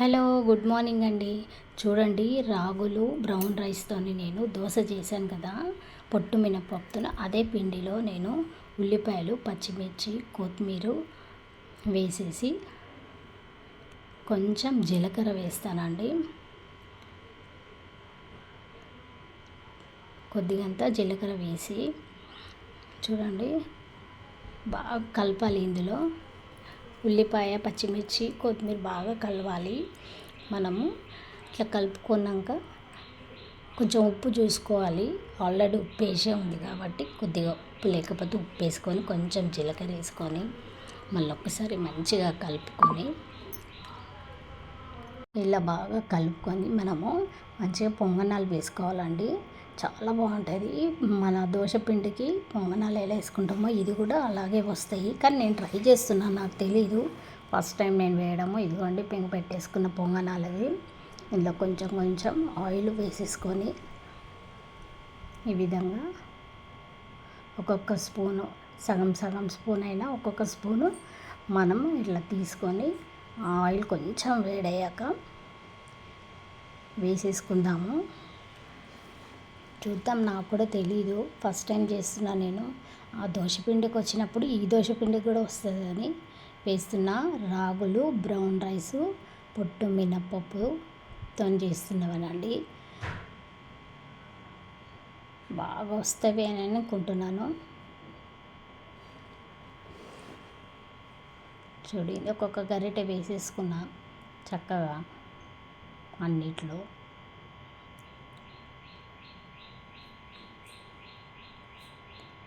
Hello good morning అండి. చూడండి రాగులు బ్రౌన్ రైస్తోని నేను దోశ చేశాను కదా. పొట్టు మినపప్పుతో అదే పిండిలో నేను ఉల్లిపాయలు పచ్చిమిర్చి కొత్తిమీర వేసేసి కొంచెం జీలకర్ర వేస్తానండి. కొద్దిగంత జీలకర్ర వేసి చూడండి బాగా కలపాలి ఇందులో. ఉల్లిపాయ పచ్చిమిర్చి కొత్తిమీర బాగా కలవాలి. మనము ఇట్లా కలుపుకున్నాక కొంచెం ఉప్పు చూసుకోవాలి. ఆల్రెడీ ఉప్పు వేసే ఉంది కాబట్టి కొద్దిగా ఉప్పు లేకపోతే ఉప్పు వేసుకొని కొంచెం జీలకర్ర వేసుకొని మళ్ళీ ఒక్కసారి మంచిగా కలుపుకొని ఇలా బాగా కలుపుకొని మనము మంచిగా పొంగనాలు వేసుకోవాలండి. చాలా బాగుంటుంది. మన దోశ పిండికి పొంగనాలు ఎలా వేసుకుంటామో ఇది కూడా అలాగే వస్తాయి. కానీ నేను ట్రై చేస్తున్నాను నాకు తెలీదు. ఫస్ట్ టైం నేను వేయడము. ఇదిగోండి పెంగు పెట్టేసుకున్న పొంగనాలది ఇందులో కొంచెం కొంచెం ఆయిల్ వేసేసుకొని ఈ విధంగా ఒక్కొక్క స్పూను సగం సగం స్పూన్ అయినా ఒక్కొక్క స్పూను మనం ఇట్లా తీసుకొని ఆయిల్ కొంచెం వేడయ్యాక వేసేసుకుందాము. చూద్దాం నాకు కూడా తెలీదు. ఫస్ట్ టైం చేస్తున్నా నేను. ఆ దోశపిండికి వచ్చినప్పుడు ఈ దోశపిండి కూడా వస్తుందని వేస్తున్న. రాగులు బ్రౌన్ రైసు పొట్టు మినపప్పుతో చేస్తున్నవనండి. బాగా వస్తాయి అని అనుకుంటున్నాను. చూడండి ఒక్కొక్క గరిటె వేసేసుకున్నా చక్కగా అన్నిట్లో.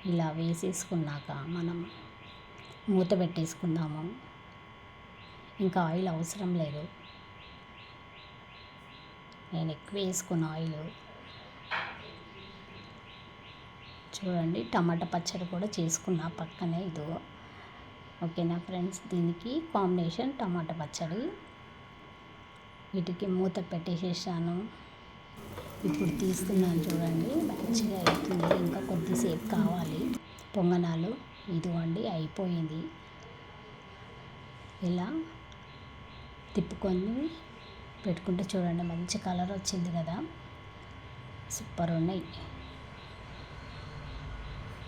ఇలా వేసేసుకున్నాక మనం మూత పెట్టేసుకుందాము. ఇంకా ఆయిల్ అవసరం లేదు. నేను ఎక్కువ వేసుకున్న ఆయిల్. చూడండి టమాటా పచ్చడి కూడా చేసుకున్నా పక్కనే ఇదిగో. ఓకేనా ఫ్రెండ్స్? దీనికి కాంబినేషన్ టమాటా పచ్చడి. వీటికి మూత పెట్టేసేసాను. ఇప్పుడు తీస్తున్నాను చూడండి. మంచిగా అవుతుంది. ఇంకా కొద్దిసేపు కావాలి. పొంగనాలు ఇదిగోండి అయిపోయింది. ఇలా తిప్పుకొని పెట్టుకుంటే చూడండి మంచి కలర్ వచ్చింది కదా. సూపర్ ఉన్నాయి.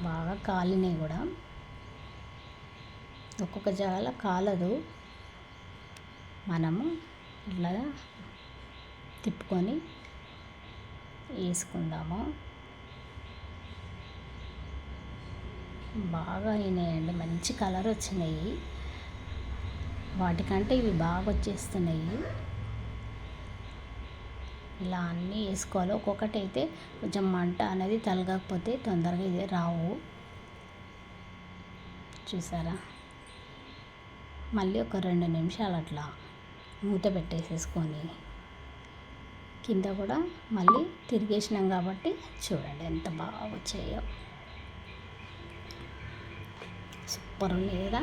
బాగా కాలినాయి కూడా. ఒక్కొక్క జాల కాలదు. మనము ఇట్లా తిప్పుకొని వేసుకుందాము. బాగా అయినాయండి మంచి కలర్ వచ్చినాయి. వాటికంటే ఇవి బాగా వచ్చేస్తున్నాయి. ఇలా అన్నీ వేసుకోవాలి. ఒక్కొక్కటి అయితే కొంచెం మంట అనేది తలగకపోతే తొందరగా ఇది రావు. చూసారా? మళ్ళీ ఒక రెండు నిమిషాలు అట్లా మూత పెట్టేసేసుకొని కింద కూడా మళ్ళీ తిరిగేసినాం కాబట్టి చూడండి ఎంత బాగా వచ్చాయో. సూపర్ ఉన్నాయి కదా.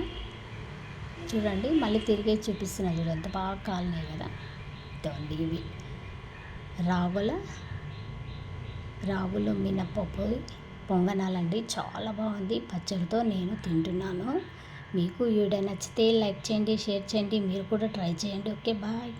చూడండి మళ్ళీ తిరిగే చూపిస్తున్నా చూడండి ఎంత బాగా కాలినాయి కదా. ఇదండి ఇవి. రాగుల రాగులు మినపప్పు పొంగనాలండి. చాలా బాగుంది. పచ్చడితో నేను తింటున్నాను. మీకు వీడియో నచ్చితే లైక్ చేయండి షేర్ చేయండి. మీరు కూడా ట్రై చేయండి. Okay bye.